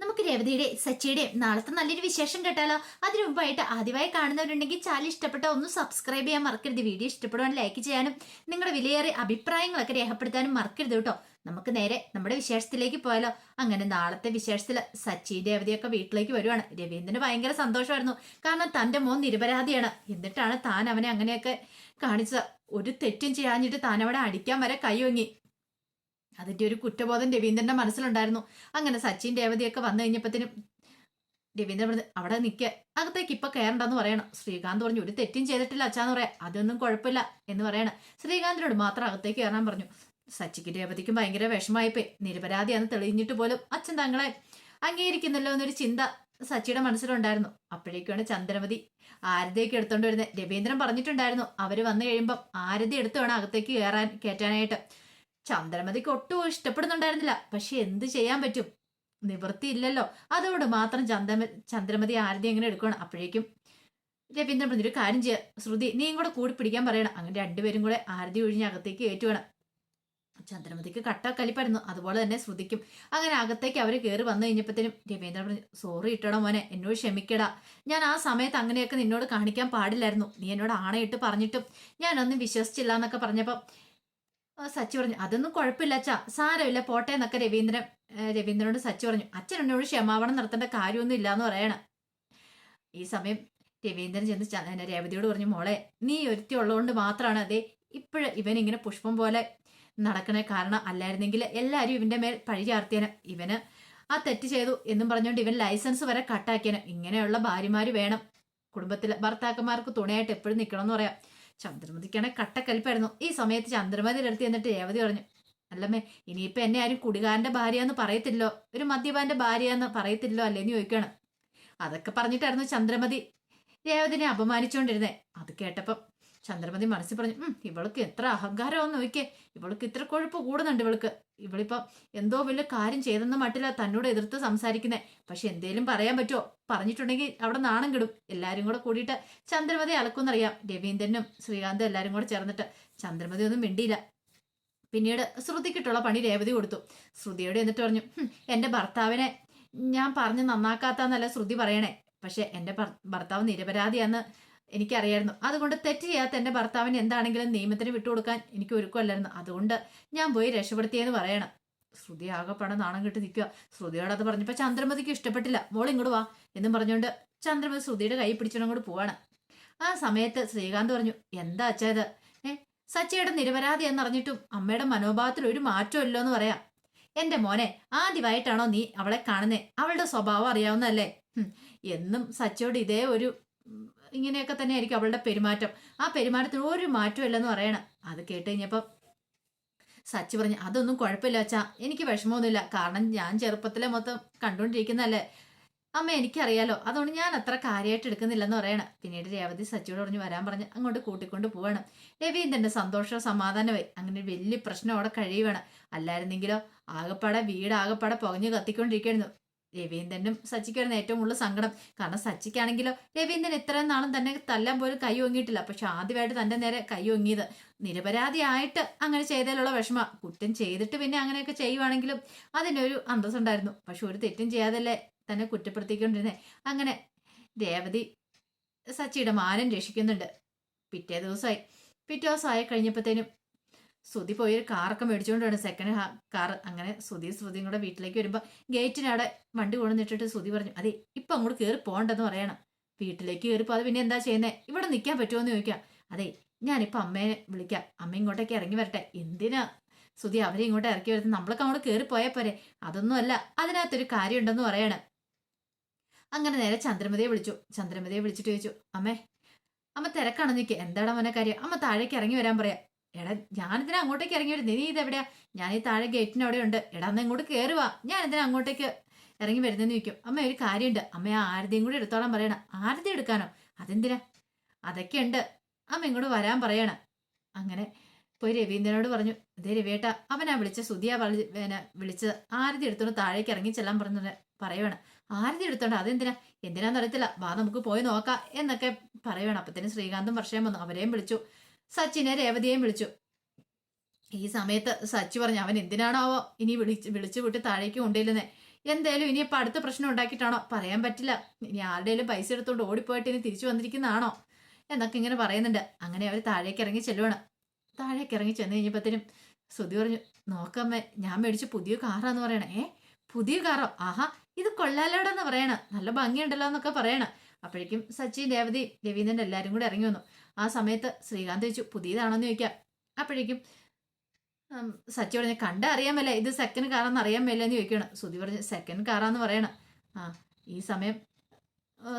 നമുക്ക് രേവതിയുടെ സച്ചിയുടെ നാളത്തെ നല്ലൊരു വിശേഷം കേട്ടാലോ? അതിനു മുമ്പായിട്ട് ആദ്യമായി കാണുന്നവരുണ്ടെങ്കിൽ ചാനൽ ഇഷ്ടപ്പെട്ട ഒന്ന് സബ്സ്ക്രൈബ് ചെയ്യാൻ മറക്കരുത്. വീഡിയോ ഇഷ്ടപ്പെടുവാൻ ലൈക്ക് ചെയ്യാനും നിങ്ങളുടെ വിലയേറിയ അഭിപ്രായങ്ങളൊക്കെ രേഖപ്പെടുത്താനും മറക്കരുത് കേട്ടോ. നമുക്ക് നേരെ നമ്മുടെ വിശേഷത്തിലേക്ക് പോയാലോ? അങ്ങനെ നാളത്തെ വിശേഷത്തിൽ സച്ചി രേവതിയൊക്കെ വീട്ടിലേക്ക് വരുവാണ്. രവീന്ദ്രന് ഭയങ്കര സന്തോഷമായിരുന്നു. കാരണം തന്റെ മോൻ നിരപരാധിയാണ്. എന്നിട്ടാണ് താൻ അവനെ അങ്ങനെയൊക്കെ കാണിച്ചത്. ഒരു തെറ്റും ചെയ്യാഞ്ഞിട്ട് താൻ അവിടെ അടിക്കാൻ വരെ കൈയൊങ്ങി അതിന്റെ ഒരു കുറ്റബോധം രവീന്ദ്രന്റെ മനസ്സിലുണ്ടായിരുന്നു. അങ്ങനെ സച്ചിൻ രേവതിയൊക്കെ വന്നു കഴിഞ്ഞപ്പോഴത്തേനും രവീന്ദ്രൻ പറഞ്ഞു അവിടെ നിൽക്കുക അകത്തേക്ക് ഇപ്പൊ കയറണ്ടെന്ന് പറയണം. ശ്രീകാന്ത് പറഞ്ഞു ഒരു തെറ്റും ചെയ്തിട്ടില്ല അച്ഛാന്ന് പറയാം. അതൊന്നും കുഴപ്പമില്ല എന്ന് പറയണം. ശ്രീകാന്തിനോട് മാത്രം അകത്തേക്ക് കയറാൻ പറഞ്ഞു. സച്ചിക്ക് രേവതിക്കും ഭയങ്കര വിഷമായിപ്പോയി നിരപരാധിയാന്ന് തെളിഞ്ഞിട്ട് പോലും അച്ഛൻ തങ്ങളെ അംഗീകരിക്കുന്നല്ലോ എന്നൊരു ചിന്ത സച്ചിയുടെ മനസ്സിലുണ്ടായിരുന്നു. അപ്പോഴേക്കാണ് ചന്ദ്രമതി ആരതിയൊക്കെ എടുത്തോണ്ട് വരുന്നത്. രവീന്ദ്രൻ പറഞ്ഞിട്ടുണ്ടായിരുന്നു അവർ വന്നു കഴിയുമ്പം ആരതി എടുത്തു വേണം അകത്തേക്ക് കയറാൻ കയറ്റാനായിട്ട്. ചന്ദ്രമതിക്ക് ഒട്ടും ഇഷ്ടപ്പെടുന്നുണ്ടായിരുന്നില്ല. പക്ഷെ എന്ത് ചെയ്യാൻ പറ്റും? നിവൃത്തിയില്ലല്ലോ. അതോട് മാത്രം ചന്ദ്രമ ചന്ദ്രമതി ആരതി എങ്ങനെ എടുക്കണം? അപ്പോഴേക്കും രവീന്ദ്രൻ പറഞ്ഞു ഒരു കാര്യം ചെയ്യുക ശ്രുതി നീയും കൂടെ കൂടി പിടിക്കാൻ പറയണം. അങ്ങനെ രണ്ടുപേരും കൂടെ ആരതി ഒഴിഞ്ഞ് അകത്തേക്ക് കയറ്റുവേണം ചന്ദ്രമതിക്ക് കട്ട കലിപ്പായിരുന്നു. അതുപോലെ തന്നെ ശ്രുതിക്കും. അങ്ങനെ അകത്തേക്ക് അവർ കയറി വന്നു കഴിഞ്ഞപ്പോഴത്തേനും രവീന്ദ്രൻ പറഞ്ഞു സോറി ഇട്ടണോ മോനെ. എന്നോട് ക്ഷമിക്കടാ. ഞാൻ ആ സമയത്ത് അങ്ങനെയൊക്കെ നിന്നോട് കാണിക്കാൻ പാടില്ലായിരുന്നു. നീ എന്നോട് ആണയിട്ട് പറഞ്ഞിട്ടും ഞാനൊന്നും വിശ്വസിച്ചില്ല എന്നൊക്കെ പറഞ്ഞപ്പം സച്ചി പറഞ്ഞു അതൊന്നും കുഴപ്പമില്ല അച്ഛാ. സാരമില്ല പോട്ടെ എന്നൊക്കെ രവീന്ദ്രൻ രവീന്ദ്രനോട് സച്ചി പറഞ്ഞു അച്ഛൻ എന്നോട് ക്ഷമാപണം നടത്തേണ്ട കാര്യമൊന്നും ഇല്ല എന്ന് പറയണം. ഈ സമയം രവീന്ദ്രൻ ചെന്ന് രേവതിയോട് പറഞ്ഞു മോളെ നീ ഒരുത്തി ഉള്ളതുകൊണ്ട് മാത്രമാണ് അതെ ഇപ്പോഴ് ഇവൻ ഇങ്ങനെ പുഷ്പം പോലെ നടക്കണ കാരണം അല്ലായിരുന്നെങ്കിൽ എല്ലാവരും ഇവന്റെ മേൽ പഴി ചാർത്തിയാനും. ഇവന് ആ തെറ്റ് ചെയ്തു എന്നും പറഞ്ഞുകൊണ്ട് ഇവൻ ലൈസൻസ് വരെ കട്ടാക്കിയാനും. ഇങ്ങനെയുള്ള ഭാര്യമാര് വേണം. കുടുംബത്തിലെ ഭർത്താക്കന്മാർക്ക് തുണയായിട്ട് എപ്പോഴും നിൽക്കണം എന്ന് പറയാം. ചന്ദ്രമതിക്കാണെങ്കിൽ കട്ടക്കലിപ്പായിരുന്നു. ഈ സമയത്ത് ചന്ദ്രമതിയുടെ അടുത്ത് എന്നിട്ട് രേവതി പറഞ്ഞു അല്ലമ്മേ ഇനിയിപ്പോ എന്നെ ആരും കുടികാരന്റെ ഭാര്യ എന്ന് പറയത്തില്ലോ ഒരു മദ്യപാന്റെ ഭാര്യ എന്ന് പറയത്തില്ലോ അല്ലേന്ന് ചോദിക്കണം അതൊക്കെ പറഞ്ഞിട്ടായിരുന്നു ചന്ദ്രമതി രേവതിനെ അപമാനിച്ചുകൊണ്ടിരുന്നേ അത് കേട്ടപ്പം ചന്ദ്രമതി മനസ്സിൽ പറഞ്ഞു ഇവൾക്ക് എത്ര അഹങ്കാരമെന്ന് നോക്കിയേ. ഇവൾക്ക് ഇത്ര കൊഴുപ്പ് കൂടുന്നുണ്ട് ഇവൾക്ക്. ഇവളിപ്പം എന്തോ വലിയ കാര്യം ചെയ്തെന്ന മട്ടില്ല തന്നോട് എതിർത്ത് സംസാരിക്കുന്നത് പക്ഷെ എന്തേലും പറയാൻ പറ്റുമോ പറഞ്ഞിട്ടുണ്ടെങ്കിൽ അവിടെ നാണം കിടും. എല്ലാരും കൂടെ കൂടിയിട്ട് ചന്ദ്രമതി അലക്കുന്നറിയാം രവീന്ദ്രനും ശ്രീകാന്തും എല്ലാരും കൂടെ ചേർന്നിട്ട്. ചന്ദ്രമതി ഒന്നും മിണ്ടിയില്ല. പിന്നീട് ശ്രുതിക്കിട്ടുള്ള പണി രേവതി കൊടുത്തു. ശ്രുതിയോട് എന്നിട്ട് പറഞ്ഞു "ഹും, എന്റെ ഭർത്താവിനെ ഞാൻ പറഞ്ഞ് നന്നാക്കാത്തന്നല്ല ശ്രുതി പറയണേ. പക്ഷെ എന്റെ ഭർത്താവ് നിരപരാധിയാന്ന് എനിക്കറിയായിരുന്നു. അതുകൊണ്ട് തെറ്റ് ചെയ്യാത്ത എന്റെ ഭർത്താവിന് എന്താണെങ്കിലും നിയമത്തിന് വിട്ടുകൊടുക്കാൻ എനിക്ക് ഒരുക്കമല്ലായിരുന്നു. അതുകൊണ്ട് ഞാൻ പോയി രക്ഷപ്പെടുത്തിയെന്ന് പറയണം. ശ്രുതി ആകെപ്പാടെ നാണം കിട്ടി നിൽക്കുക. ശ്രുതിയോട് അത് പറഞ്ഞപ്പോൾ ചന്ദ്രമതിക്ക് ഇഷ്ടപ്പെട്ടില്ല. മോൾ ഇങ്ങോട്ട് വാ എന്നും പറഞ്ഞുകൊണ്ട് ചന്ദ്രമതി ശ്രുതിയുടെ കൈ പിടിച്ചോണ്ടും പോവാണ്. ആ സമയത്ത് ശ്രീകാന്ത് പറഞ്ഞു എന്താ അച്ഛാ ഇത്? ഏ സച്ചയുടെ നിരപരാധി എന്നറിഞ്ഞിട്ടും അമ്മയുടെ മനോഭാവത്തിൽ ഒരു മാറ്റമില്ലോ എന്ന് പറയാം. എന്റെ മോനെ ആദ്യമായിട്ടാണോ നീ അവളെ കാണുന്നേ? അവളുടെ സ്വഭാവം അറിയാവുന്നതല്ലേ? എന്നും സച്ചയോട് ഇതേ ഒരു ഇങ്ങനെയൊക്കെ തന്നെ ആയിരിക്കും അവളുടെ പെരുമാറ്റം. ആ പെരുമാറ്റത്തിന് ഒരു മാറ്റവും ഇല്ലെന്ന് പറയണം. അത് കേട്ട് കഴിഞ്ഞപ്പം സച്ചി പറഞ്ഞു അതൊന്നും കുഴപ്പമില്ല അച്ഛാ. എനിക്ക് വിഷമമൊന്നുമില്ല. കാരണം ഞാൻ ചെറുപ്പത്തിലെ മൊത്തം കണ്ടുകൊണ്ടിരിക്കുന്നതല്ലേ. അമ്മ എനിക്കറിയാലോ. അതുകൊണ്ട് ഞാൻ അത്ര കാര്യമായിട്ട് എടുക്കുന്നില്ലെന്ന് പറയണം. പിന്നീട് രേവതി സച്ചിയോട് പറഞ്ഞു വരാൻ പറഞ്ഞ് അങ്ങോട്ട് കൂട്ടിക്കൊണ്ട് പോവാണ്. രവീന്ദ്രന്റെ സന്തോഷവും സമാധാനമായി അങ്ങനെ വലിയ പ്രശ്നം അവിടെ കഴിയുവാണ്. അല്ലായിരുന്നെങ്കിലോ ആകപ്പാടെ വീട് ആകപ്പാടെ പുകഞ്ഞു കത്തിക്കൊണ്ടിരിക്കുന്നു രവീന്ദ്രനും സച്ചിക്കായിരുന്നു ഏറ്റവും കൂടുതൽ സങ്കടം. കാരണം സച്ചിക്കാണെങ്കിലോ രവീന്ദ്രൻ ഇത്രയും നാളും തന്നെ തല്ലാൻ പോലും കൈ ഒങ്ങിയിട്ടില്ല പക്ഷെ ആദ്യമായിട്ട് തന്റെ നേരെ കൈ ഒങ്ങിയത് നിരപരാധിയായിട്ട് അങ്ങനെ ചെയ്തതിലുള്ള വിഷമ. കുറ്റം ചെയ്തിട്ട് പിന്നെ അങ്ങനെയൊക്കെ ചെയ്യുവാണെങ്കിലും അതിനൊരു അന്തസ്സുണ്ടായിരുന്നു പക്ഷെ ഒരു തെറ്റും ചെയ്യാതല്ലേ തന്നെ കുറ്റപ്പെടുത്തിക്കൊണ്ടിരുന്നേ. അങ്ങനെ രേവതി സച്ചിയുടെ മാനം രക്ഷിക്കുന്നുണ്ട്. പിറ്റേ ദിവസമായി. പിറ്റേ ദിവസമായി കഴിഞ്ഞപ്പോഴത്തേനും ശ്രുതി പോയി ഒരു കാറൊക്കെ മേടിച്ചുകൊണ്ടാണ് സെക്കൻഡ് കാർ അങ്ങനെ ശ്രുതി ശ്രുതിയും കൂടെ വീട്ടിലേക്ക് വരുമ്പോൾ ഗേറ്റിനവിടെ വണ്ടി കൊണ്ടുവന്നിട്ടിട്ട് ശ്രുതി പറഞ്ഞു അതെ ഇപ്പം അങ്ങോട്ട് കയറി പോകണ്ടെന്ന് പറയണം. വീട്ടിലേക്ക് കയറിപ്പോൾ അത് പിന്നെ എന്താ ചെയ്യുന്നത് ഇവിടെ നിൽക്കാൻ പറ്റുമോ എന്ന് ചോദിക്കാം. അതെ ഞാനിപ്പോൾ അമ്മയെ വിളിക്കാം. അമ്മ ഇങ്ങോട്ടേക്ക് ഇറങ്ങി വരട്ടെ. എന്തിനാ ശ്രുതി അവരെ ഇങ്ങോട്ട് ഇറക്കി വരുന്നത്? നമ്മളൊക്കെ അങ്ങോട്ട് കയറി പോയാൽ പോരെ. അതൊന്നുമല്ല അതിനകത്തൊരു കാര്യം ഉണ്ടെന്ന് പറയണം. അങ്ങനെ നേരെ ചന്ദ്രമതിയെ വിളിച്ചു. ചന്ദ്രമതിയെ വിളിച്ചിട്ട് ചോദിച്ചു അമ്മേ അമ്മ തിരക്കാണെന്ന് നിൽക്കുക എന്താടാ മോനെ കാര്യം? അമ്മ താഴേക്ക് ഇറങ്ങി വരാൻ പറയാം. എടാ ഞാനിതിനെ അങ്ങോട്ടേക്ക് ഇറങ്ങി വരുന്നത് നീ ഇതെവിടെയാ? ഞാൻ ഈ താഴെ ഗേറ്റിന് അവിടെ ഉണ്ട് എടാ അന്ന് ഇങ്ങോട്ട് കയറുക ഞാൻ ഇതിനെ അങ്ങോട്ടേക്ക് ഇറങ്ങി വരുന്നതെന്ന് ചോദിക്കും. അമ്മ ഒരു കാര്യമുണ്ട്. അമ്മ ആ ആരതിയും കൂടി എടുത്തോളാൻ പറയണം. ആരതി എടുക്കാനോ? അതെന്തിനാ? അതൊക്കെ ഉണ്ട് അമ്മ ഇങ്ങോട്ട് വരാൻ പറയണം. അങ്ങനെ പോയി രവീന്ദ്രനോട് പറഞ്ഞു ഇതേ രവിയേട്ട അവനാ വിളിച്ച സുതിയ പിന്നെ വിളിച്ചത്. ആരതി എടുത്തോണ്ട് താഴേക്ക് ഇറങ്ങി ചെല്ലാൻ പറഞ്ഞു പറയുവാണ് ആരതി എടുത്തോണ്ട് അതെന്തിനാ? എന്തിനാന്ന് അറിയത്തില്ല വാ നമുക്ക് പോയി നോക്കാം എന്നൊക്കെ പറയുവാണ് അപ്പത്തേനും ശ്രീകാന്തും വർഷയും വന്നു. അവരെയും വിളിച്ചു. സച്ചിനെ രേവതിയെയും വിളിച്ചു. ഈ സമയത്ത് സച്ചി പറഞ്ഞു അവൻ എന്തിനാണാവോ ഇനി വിളിച്ച് വിളിച്ചു വിട്ട് താഴേക്ക് കൊണ്ടില്ലെന്നേ എന്തായാലും ഇനിയിപ്പോൾ അടുത്ത പ്രശ്നം ഉണ്ടാക്കിയിട്ടാണോ? പറയാൻ പറ്റില്ല. ഇനി ആരുടെയും പൈസ എടുത്തുകൊണ്ട് ഓടിപ്പോയിട്ട് ഇനി തിരിച്ചു വന്നിരിക്കുന്നതാണോ? എന്നൊക്കെ ഇങ്ങനെ പറയുന്നുണ്ട്. അങ്ങനെ അവർ താഴേക്ക് ഇറങ്ങി ചെല്ലുവാണ്. താഴേക്ക് ഇറങ്ങി ചെന്ന് കഴിഞ്ഞപ്പോഴത്തേനും ശ്രുതി പറഞ്ഞു നോക്കമ്മേ ഞാൻ മേടിച്ച പുതിയ കാറാന്ന് പറയണേ. പുതിയ കാറോ? ആഹാ ഇത് കൊള്ളാലോടെന്ന് പറയണ. നല്ല ഭംഗിയുണ്ടല്ലോ എന്നൊക്കെ പറയണ. അപ്പോഴേക്കും സച്ചിൻ രേവതി രവീന്ദ്രൻ എല്ലാവരും കൂടെ ഇറങ്ങി വന്നു. ആ സമയത്ത് ശ്രീകാന്ത് ചോദിച്ചു പുതിയതാണോന്ന് ചോദിക്കാം. അപ്പോഴേക്കും സച്ചി പറഞ്ഞു കണ്ട അറിയാൻ മേല ഇത് സെക്കൻഡ് കാറാന്ന് അറിയാൻ മേല എന്ന് ചോദിക്കണം സുധി പറഞ്ഞു സെക്കൻഡ് കാറാന്ന് പറയണം. ആ ഈ സമയം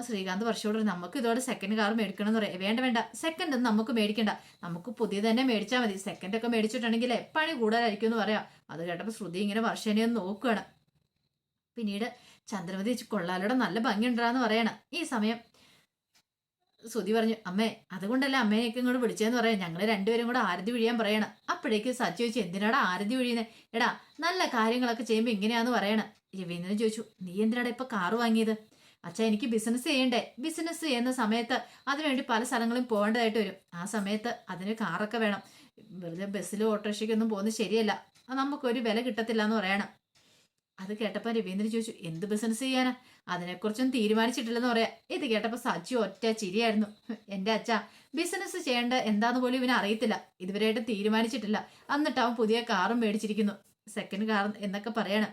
ശ്രീകാന്ത് വർഷോട് നമുക്ക് ഇതോടെ സെക്കൻഡ് കാർ മേടിക്കണം എന്ന് പറയാം. വേണ്ട വേണ്ട സെക്കൻഡ് ഒന്നും നമുക്ക് മേടിക്കണ്ട. നമുക്ക് പുതിയത് തന്നെ മേടിച്ചാൽ മതി. സെക്കൻഡ് ഒക്കെ മേടിച്ചിട്ടുണ്ടെങ്കിൽ പണി കൂടുതലായിരിക്കും എന്ന് പറയാം. അത് കേട്ടപ്പോൾ ശ്രുതി ഇങ്ങനെ വർഷേനെ ഒന്ന് നോക്കുകയാണ് പിന്നീട് ചന്ദ്രമതി കൊള്ളാലോടെ നല്ല ഭംഗിയുണ്ടാന്ന് പറയണം. ഈ സമയം സുതി പറഞ്ഞു അമ്മേ അതുകൊണ്ടല്ല അമ്മേനെയൊക്കെ ഇങ്ങോട്ട് വിളിച്ചതെന്ന് പറയാം? ഞങ്ങൾ രണ്ടുപേരും കൂടെ ആരതി വിഴിയാൻ പറയണം. അപ്പോഴേക്ക് സച്ചി ചോദിച്ചു എന്തിനാടാ ആരതി വിഴിയുന്നത് എടാ നല്ല കാര്യങ്ങളൊക്കെ ചെയ്യുമ്പോൾ ഇങ്ങനെയാന്ന് പറയണം. രവീന്ദ്രൻ ചോദിച്ചു നീ എന്തിനാടാ ഇപ്പൊ കാറ് വാങ്ങിയത്? അച്ഛാ എനിക്ക് ബിസിനസ് ചെയ്യണ്ടേ? ബിസിനസ് ചെയ്യുന്ന സമയത്ത് അതിനുവേണ്ടി പല സ്ഥലങ്ങളും പോകേണ്ടതായിട്ട് വരും. ആ സമയത്ത് അതിന് കാറൊക്കെ വേണം. വെറുതെ ബസ്സിലും ഓട്ടോറിക്ഷയ്ക്കൊന്നും പോകുന്നത് ശരിയല്ല. നമുക്കൊരു വില കിട്ടത്തില്ല എന്ന് പറയണം. അത് കേട്ടപ്പോൾ രവീന്ദ്രൻ ചോദിച്ചു എന്ത് ബിസിനസ് ചെയ്യാനാ? അതിനെക്കുറിച്ചൊന്നും തീരുമാനിച്ചിട്ടില്ലെന്ന് പറയാം. ഇത് കേട്ടപ്പോൾ സജി ഒറ്റ ചിരിയായിരുന്നു. എന്റെ അച്ഛ ബിസിനസ് ചെയ്യേണ്ട എന്താന്ന് പോലും ഇവന് അറിയത്തില്ല. ഇതുവരെയായിട്ട് തീരുമാനിച്ചിട്ടില്ല. എന്നിട്ട് അവൻ പുതിയ കാറും മേടിച്ചിരിക്കുന്നു. സെക്കൻഡ് കാർ എന്നൊക്കെ പറയണം.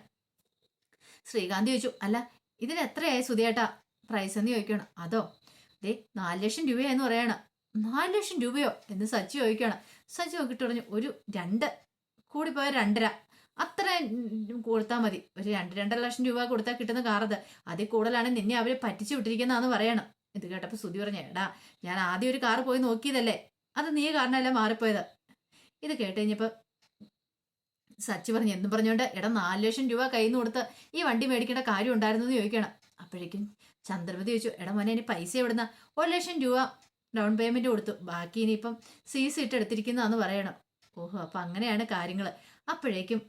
ശ്രീകാന്ത് ചോദിച്ചു അല്ല ഇതിന് എത്രയായി സുധിയേട്ടാ? പ്രൈസ് എന്ന് ചോദിക്കണം അതോ? ദേ നാല് ലക്ഷം രൂപയെന്ന് പറയണം. നാല് ലക്ഷം രൂപയോ? എന്ന് സജി ചോദിക്കണം സജി നോക്കിയിട്ട് പറഞ്ഞു ഒരു രണ്ട് കൂടിപ്പോയ രണ്ടര. അത്ര കൊടുത്താൽ മതി. ഒരു രണ്ട് രണ്ടര ലക്ഷം രൂപ കൊടുത്താൽ കിട്ടുന്ന കാറത് അതിൽ കൂടുതലാണ് നിന്നെ അവർ പറ്റിച്ചു വിട്ടിരിക്കുന്നതെന്ന് പറയണം. ഇത് കേട്ടപ്പോൾ സ്തുതി പറഞ്ഞു എടാ ഞാൻ ആദ്യം ഒരു കാർ പോയി നോക്കിയതല്ലേ? അത് നീ കാരണമല്ല മാറിപ്പോയത്? ഇത് കേട്ട് കഴിഞ്ഞപ്പോൾ സച്ചി പറഞ്ഞു എന്നും പറഞ്ഞുകൊണ്ട് എടാ നാല് ലക്ഷം രൂപ കയ്യിൽ നിന്ന് കൊടുത്ത് ഈ വണ്ടി മേടിക്കേണ്ട കാര്യം ഉണ്ടായിരുന്നു എന്ന് ചോദിക്കണം. അപ്പോഴേക്കും ചന്ദ്രമതി ചോദിച്ചു എടാ മോനെ ഇനി പൈസ എവിടുന്ന? ഒരു ലക്ഷം രൂപ ഡൗൺ പേയ്മെന്റ് കൊടുത്തു. ബാക്കി ഇനിയിപ്പം സി സി ഇട്ട് എടുത്തിരിക്കുന്നതെന്ന് പറയണം. ഓഹോ അപ്പം അങ്ങനെയാണ് കാര്യങ്ങൾ അപ്പോഴേക്കും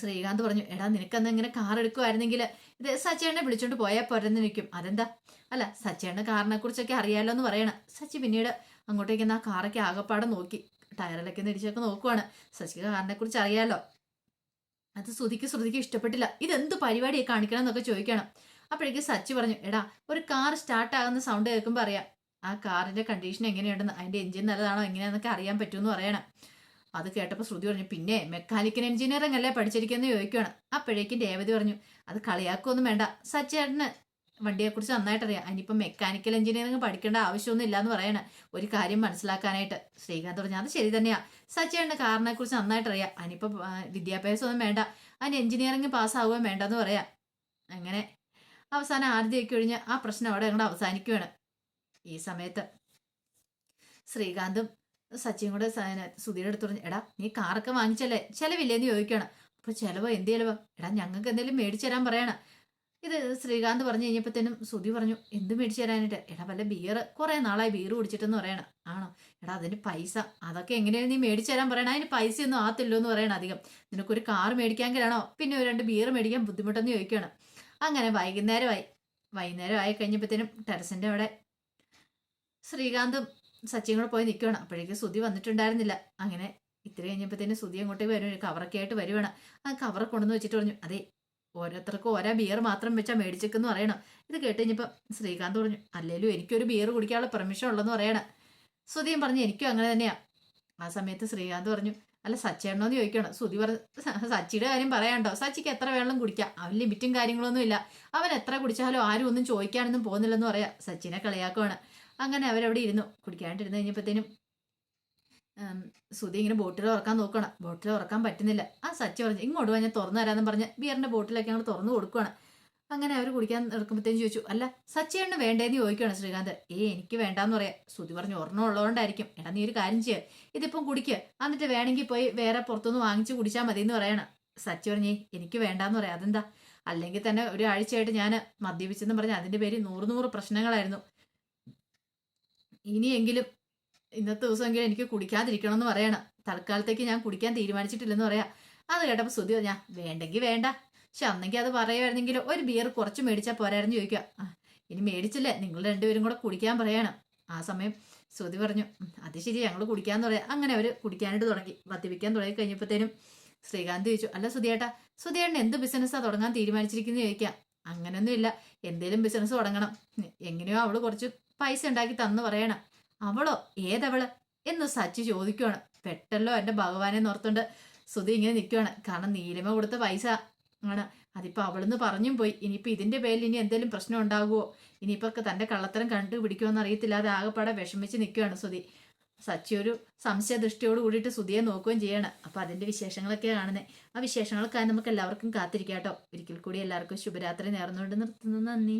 ശ്രീകാന്ത് പറഞ്ഞു എടാ നിനക്കന്ന് ഇങ്ങനെ കാർ എടുക്കുമായിരുന്നെങ്കിൽ ഇത് സച്ചേണ്ണെ വിളിച്ചോണ്ട് പോയാൽ പോരെന്ന് നിൽക്കും അതെന്താ? അല്ല സച്ചേണ്ണ കാറിനെ കുറിച്ചൊക്കെ അറിയാലോ എന്ന് പറയണം. സച്ചി പിന്നീട് അങ്ങോട്ടേക്ക് ആ കാറൊക്കെ ആകെപ്പാടെ നോക്കി. ടയറിലൊക്കെ തിരിച്ചൊക്കെ നോക്കുവാണ്. സച്ചിക്ക് കാറിനെ കുറിച്ച് അറിയാലോ. അത് ശ്രുതിക്ക് ശ്രുതിക്ക് ഇഷ്ടപ്പെട്ടില്ല. ഇതെന്ത് പരിപാടിയെ കാണിക്കണം എന്നൊക്കെ ചോദിക്കണം. അപ്പോഴേക്കും സച്ചി പറഞ്ഞു എടാ ഒരു കാർ സ്റ്റാർട്ട് ആകുന്ന സൗണ്ട് കേൾക്കുമ്പോൾ അറിയാം. ആ കാറിന്റെ കണ്ടീഷൻ എങ്ങനെയുണ്ടെന്ന് അതിന്റെ എഞ്ചിൻ നല്ലതാണോ എങ്ങനെയാണെന്നൊക്കെ അറിയാൻ പറ്റുമെന്ന് പറയണം. അത് കേട്ടപ്പോൾ ശ്രുതി പറഞ്ഞു പിന്നെ മെക്കാനിക്കൽ എഞ്ചിനീയറിംഗ് അല്ലേ പഠിച്ചിരിക്കുന്നത് ചോദിക്കുകയാണ് അപ്പോഴേക്കും രേവതി പറഞ്ഞു അത് കളിയാക്കൊന്നും വേണ്ട. സച്ചേട്ടന് വണ്ടിയെക്കുറിച്ച് നന്നായിട്ട് അറിയാം അതിനിപ്പം മെക്കാനിക്കൽ എഞ്ചിനീയറിംഗ് പഠിക്കേണ്ട ആവശ്യമൊന്നും ഇല്ലയെന്ന് പറയണ. ഒരു കാര്യം മനസ്സിലാക്കാനായിട്ട്. ശ്രീകാന്ത് പറഞ്ഞു അത് ശരി തന്നെയാണ് സച്ചേട്ടന്റെ കാറിനെക്കുറിച്ച് നന്നായിട്ട് അറിയാം അതിനിപ്പം വിദ്യാഭ്യാസം വിദ്യാഭ്യാസമൊന്നും വേണ്ട. അതിന് എഞ്ചിനീയറിംഗ് പാസ്സാവുകയും വേണ്ടെന്ന് പറയാം. അങ്ങനെ അവസാനം ആദ്യമൊക്കെ ഒഴിഞ്ഞ് ആ പ്രശ്നം അവിടെ അങ്ങോട്ട് അവസാനിക്കുകയാണ് ഈ സമയത്ത് ശ്രീകാന്തും സച്ചിയും കൂടെ സുധീടെ അടുത്ത് പറഞ്ഞു എടാ നീ കാറൊക്കെ വാങ്ങിച്ചല്ലേ? ചെലവില്ലേന്ന് ചോദിക്കണം. അപ്പൊ ചെലവ് എന്ത് ചെലവ്? എടാ ഞങ്ങൾക്ക് എന്തെങ്കിലും മേടിച്ചു തരാൻ പറയണം. ഇത് ശ്രീകാന്ത് പറഞ്ഞു കഴിഞ്ഞപ്പോഴത്തേനും സുധി പറഞ്ഞു എന്ത് മേടിച്ചു തരാനായിട്ട്? എടാ വല്ല ബിയർ കുറെ നാളായി ബിയർ കുടിച്ചിട്ടെന്ന് പറയണം. ആണോ? എടാ അതിന് പൈസ. അതൊക്കെ എങ്ങനെയാണ് നീ മേടിച്ചു തരാൻ പറയണം? അതിന് ഒന്നും ആത്തില്ലോ എന്ന് പറയണം അധികം. നിനക്കൊരു കാർ മേടിക്കാമെങ്കിലാണോ പിന്നെ ഒരു രണ്ട് ബിയർ മേടിക്കാൻ ബുദ്ധിമുട്ടെന്ന് ചോദിക്കണം. അങ്ങനെ വൈകുന്നേരമായി. വൈകുന്നേരം ആയി കഴിഞ്ഞപ്പോഴത്തേനും ടെറസിന്റെ അവിടെ ശ്രീകാന്തും സച്ചിയും കൂടെ പോയി നിൽക്കുകയാണ് അപ്പോഴേക്കും സുതി വന്നിട്ടുണ്ടായിരുന്നില്ല. അങ്ങനെ ഇത്ര കഴിഞ്ഞപ്പോഴത്തേനും സുതി അങ്ങോട്ടേക്ക് വരും കവറൊക്കെ ആയിട്ട് വരുവാണ്. ആ കവർ കൊണ്ടുവന്ന് വെച്ചിട്ട് പറഞ്ഞു അതെ ഓരോരുത്തർക്കും ഓരോ ബിയർ മാത്രം വെച്ചാൽ മേടിച്ചേക്കെന്ന് പറയണം. ഇത് കേട്ട് കഴിഞ്ഞപ്പോൾ ശ്രീകാന്ത് പറഞ്ഞു അല്ലേലും എനിക്കൊരു ബിയർ കുടിക്കാനുള്ള പെർമിഷൻ ഉള്ളെന്ന് പറയണം. സുതിയും പറഞ്ഞു എനിക്കും അങ്ങനെ തന്നെയാണ് ആ സമയത്ത് ശ്രീകാന്ത് പറഞ്ഞു അല്ല സച്ചിയാണോന്ന് ചോദിക്കണം. സുതി പറഞ്ഞു സച്ചിയുടെ കാര്യം പറയാണ്ടോ സച്ചിക്ക് എത്ര വെള്ളം കുടിക്കാം. അവൻ ലിമിറ്റും കാര്യങ്ങളൊന്നും ഇല്ല അവൻ എത്ര കുടിച്ചാലും ആരും ഒന്നും ചോദിക്കാനൊന്നും പോകുന്നില്ലെന്ന് പറയാം. സച്ചിനെ കളിയാക്കുവാണ്. അങ്ങനെ അവരവിടെ ഇരുന്നു. കുടിക്കാണ്ടിരുന്ന് കഴിഞ്ഞപ്പോഴത്തേനും സുധി ഇങ്ങനെ ബോട്ടിൽ തുറക്കാൻ നോക്കണം ബോട്ടിൽ തുറക്കാൻ പറ്റുന്നില്ല. ആ സച്ചി പറഞ്ഞു ഇങ്ങോട്ട് പോയി ഞാൻ തുറന്നു തരാമെന്ന് പറഞ്ഞ് ബിയറിന്റെ ബോട്ടിലൊക്കെ അങ്ങോട്ട് തുറന്നു കൊടുക്കുവാണ്. അങ്ങനെ അവർ കുടിക്കാൻ എടുക്കുമ്പോഴത്തേനും ചോദിച്ചു അല്ല സച്ചിയാണ് വേണ്ടേന്ന് ചോദിക്കുകയാണ് ശ്രീകാന്ത്. ഏ എനിക്ക് വേണ്ടാന്ന് പറയാം. സുധി പറഞ്ഞു ഒരെണ്ണം ഉള്ളതുകൊണ്ടായിരിക്കും. എടാ നീ ഒരു കാര്യം ചെയ്യുക ഇതിപ്പം കുടിക്കുക എന്നിട്ട് വേണമെങ്കിൽ പോയി വേറെ പുറത്തുനിന്ന് വാങ്ങിച്ച് കുടിച്ചാൽ മതി എന്ന് പറയണം. സച്ചി പറഞ്ഞേ എനിക്ക് വേണ്ടാന്ന് പറയാം. അതെന്താ? അല്ലെങ്കിൽ തന്നെ ഒരാഴ്ചയായിട്ട് ഞാൻ മദ്യപിച്ചെന്ന് പറഞ്ഞ് അതിന്റെ പേര് നൂറ് നൂറ് പ്രശ്നങ്ങളായിരുന്നു. ഇനിയെങ്കിലും ഇന്നത്തെ ദിവസമെങ്കിലും എനിക്ക് കുടിക്കാതിരിക്കണം എന്ന് പറയണം. തൽക്കാലത്തേക്ക് ഞാൻ കുടിക്കാൻ തീരുമാനിച്ചിട്ടില്ലെന്ന് പറയാം. അത് കേട്ടപ്പോൾ ശ്രുതി ഞാൻ വേണ്ടെങ്കിൽ വേണ്ട. പക്ഷെ അന്നെങ്കിൽ അത് പറയുമായിരുന്നെങ്കിൽ ഒരു ബിയർ കുറച്ച് മേടിച്ചാൽ പോരായിരുന്നു ചോദിക്കുക. ഇനി മേടിച്ചില്ലേ. നിങ്ങൾ രണ്ടുപേരും കൂടെ കുടിക്കാൻ പറയണം. ആ സമയം ശ്രുതി പറഞ്ഞു "ഉം, അത് ശരി. ഞങ്ങൾ കുടിക്കാന്ന് പറയാം. അങ്ങനെ അവർ കുടിക്കാനായിട്ട് തുടങ്ങി. മദ്യപിക്കാൻ തുടങ്ങി കഴിഞ്ഞപ്പോഴത്തേനും ശ്രീകാന്ത് ചോദിച്ചു അല്ല സുധിയേട്ടാ സുധിയേട്ടൻ എന്ത് ബിസിനസ്സാണ് തുടങ്ങാൻ തീരുമാനിച്ചിരിക്കുന്നത് ചോദിക്കാം. അങ്ങനെയൊന്നുമില്ല. എന്തേലും ബിസിനസ് തുടങ്ങണം. എങ്ങനെയോ അവൾ കുറച്ച് പൈസ ഉണ്ടാക്കി തന്നു പറയണം. അവളോ? ഏതവൾ? എന്ന് സച്ചി ചോദിക്കുവാണ്. പെട്ടല്ലോ എന്റെ ഭഗവാനെ നോർത്തുണ്ട് സുധി ഇങ്ങനെ നിൽക്കുവാണ് കാരണം നീലിമ കൊടുത്ത പൈസ ആണ്. അതിപ്പോൾ അവളെന്ന് പറഞ്ഞും പോയി. ഇനിയിപ്പോൾ ഇതിന്റെ പേരിൽ ഇനി എന്തെങ്കിലും പ്രശ്നം ഉണ്ടാകുമോ ഇനിയിപ്പോൾ തന്റെ കള്ളത്തരം കണ്ടുപിടിക്കുമെന്ന് അറിയത്തില്ല. അത് ആകെപ്പാടെ വിഷമിച്ച് നിൽക്കുകയാണ് സുധി. സച്ചി ഒരു സംശയദൃഷ്ടിയോട് കൂടിയിട്ട് സുധിയെ നോക്കുകയും ചെയ്യാണ്. അപ്പോൾ അതിന്റെ വിശേഷങ്ങളൊക്കെ കാണുന്നത് ആ വിശേഷങ്ങൾക്കായി നമുക്ക് എല്ലാവർക്കും കാത്തിരിക്കാം കേട്ടോ. ഒരിക്കൽ കൂടി എല്ലാവർക്കും ശുഭരാത്രി നേർന്നുകൊണ്ട് നിർത്തുന്നു. നന്ദി.